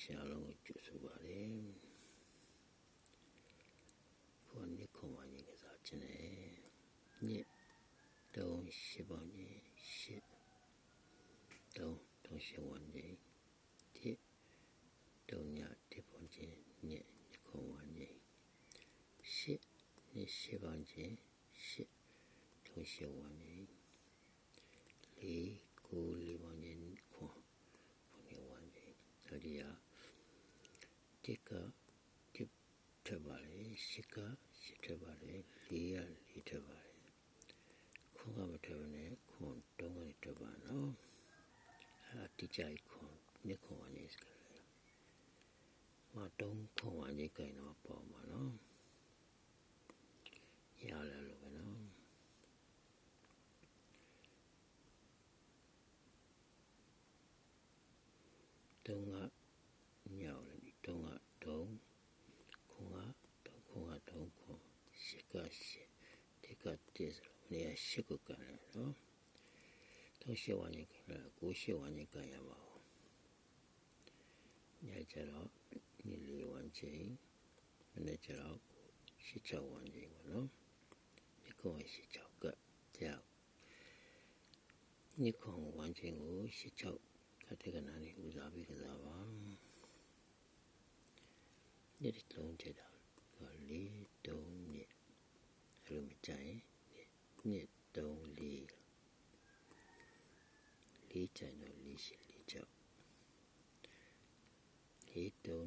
ရှင်အလုံးကိုကြိုဆိုပါတယ်ဖော်နေခုံဝိုင်းကစားခြင်းနဲ့ညစ်တုံးရှိပေါင်းကြီးရှစ်တုံးတုံးရှိဝန်းကြီးတိတုံးညတိပေါင်းကြီးညစ်ညခုံဝိုင်းကြီးရှစ်ညရှိပေါင်းကြီးရှစ်တုံးရှိဝန်းကြီးလေးကိုလေးပေါင်းကြီးခွန်ခွန်နေဝန်းကြီးအဲ့ဒီဟာ တိကတိထပ်ပါလေရှစ်ကရှစ်ထပ်ပါလေလေးရလေးထပ်ပါလေခွန်ကမထပ်ဘူးနဲ့ခွန်တုံးကလေးထပ်ပါနော်အဲ့တိကြိုက်ခွန်ညခွန်ဝန်းကြီးစကလေးမတုံးခွန်ဝန်းကြီးကိုင်တော့ပေါ်မှာနော်ရလာလို့ပဲနော် တုံးကညောက်တယ်ဒီတုံးကတုံးခွန်ကတုံးခွန်ကတုံးခွန် ရှစ်ကရှစ်ဒီကတစ်ဆိုတော့နေရာရှစ်ကိုကန်တယ်နော်တုံးရှစ်ဝါညင်ကန်တယ်ကိုရှစ်ဝါညင်ကန်ရပါဦးညကျတော့ဒီလေးဝါချင်းမနေ့ကျတော့ရှစ်ချောက်ဝါချင်းပေါ့နော်ဒီကွန်ရှစ်ချောက်ကကြောက်ညခွန်ဝါချင်းကိုရှစ်ချောက်ကတကနာနေဦးစားပြီးကစားပါညစ်လုံးချက်တာလေးတုံးည စ်အဲ့လိုမကြိုင်ညစ်တုံးလေးလေးကြိုင်တော့လေးရှိလေးချောက်လေးတုံး